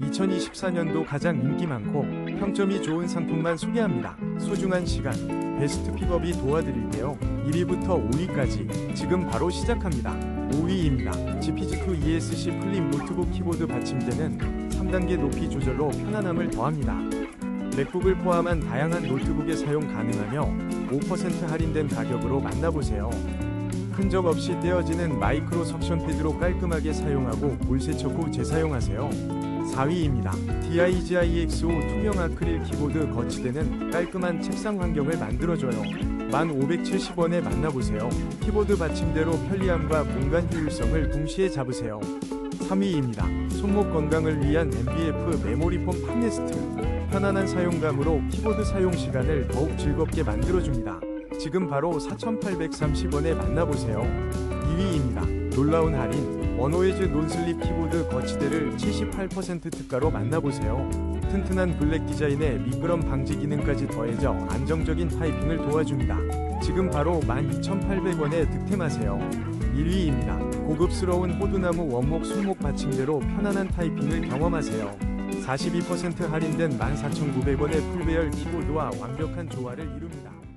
2024년도 가장 인기 많고 평점이 좋은 상품만 소개합니다. 소중한 시간, 베스트 픽업이 도와드릴게요. 1위부터 5위까지 지금 바로 시작합니다. 5위입니다. GPG2 ESC 플립 노트북 키보드 받침대는 3단계 높이 조절로 편안함을 더합니다. 맥북을 포함한 다양한 노트북에 사용 가능하며 5% 할인된 가격으로 만나보세요. 흔적 없이 떼어지는 마이크로 석션 패드로 깔끔하게 사용하고 물 세척 후 재사용하세요. 4위입니다. DIGI X5 투명 아크릴 키보드 거치대는 깔끔한 책상 환경을 만들어줘요. 1,570원에 만나보세요. 키보드 받침대로 편리함과 공간 효율성을 동시에 잡으세요. 3위입니다. 손목 건강을 위한 MBF 메모리폼 팜네스트. 편안한 사용감으로 키보드 사용 시간을 더욱 즐겁게 만들어줍니다. 지금 바로 4,830원에 만나보세요. 2위입니다. 놀라운 할인. 원호에즈 논슬립 키보드 거치대를 78% 특가로 만나보세요. 튼튼한 블랙 디자인에 미끄럼 방지 기능까지 더해져 안정적인 타이핑을 도와줍니다. 지금 바로 12,800원에 득템하세요. 1위입니다. 고급스러운 호두나무 원목 손목 받침대로 편안한 타이핑을 경험하세요. 42% 할인된 14,900원의 풀배열 키보드와 완벽한 조화를 이룹니다.